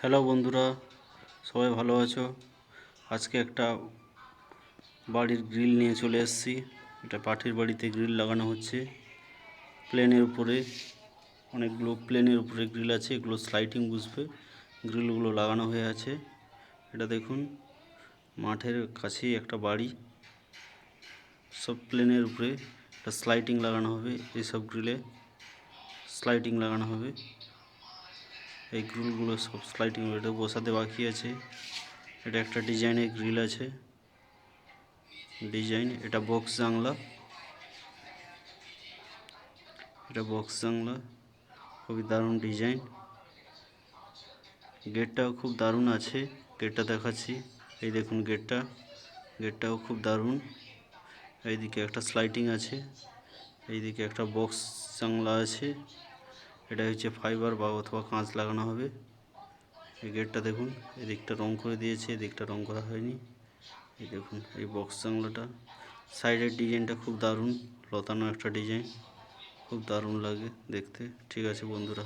Hello বন্ধুরা, সবাই ভালো আছো? আজকে একটা বাড়ির গ্রিল নিয়ে চলে এসেছি। এটা পাঠির বাড়িতে গ্রিল লাগানো হচ্ছে। প্লেনের উপরে, অনেকগুলো প্লেনের উপরে গ্রিল আছে, এগুলো স্লাইডিং বুঝবে। গ্রিলগুলো লাগানো হয়ে আছে। এটা দেখুন, মাঠের কাছেই একটা বাড়ি। সব প্লেনের উপরে একটা স্লাইডিং লাগানো হবে এইসব গ্রিলে স্লাইডিং লাগানো হবে। এই গ্রিলগুলো সব স্লাইডিং এটা বসাতে বাকি আছে। এটা একটা ডিজাইনের গ্রিল আছে। ডিজাইন, এটা বক্স জানলা। এটা বক্স জানলা, খুবই দারুণ ডিজাইন। গেটটাও খুব দারুণ আছে। গেটটা দেখাচ্ছি। এই দেখুন গেটটা। গেটটাও খুব দারুণ। এইদিকে একটা স্লাইডিং আছে। এইদিকে একটা বক্স জানলা আছে। এটা হচ্ছে ফাইবার বা অথবা কাঁচ লাগানো হবে। এই গেটটা দেখুন, এদিকটা রং করে দিয়েছে, এদিকটা রং করা হয়নি। এই দেখুন, এই বক্স জানলাটা সাইডের ডিজাইনটা খুব দারুণ, লতানো একটা ডিজাইন খুব দারুণ লাগে দেখতে। ঠিক আছে বন্ধুরা।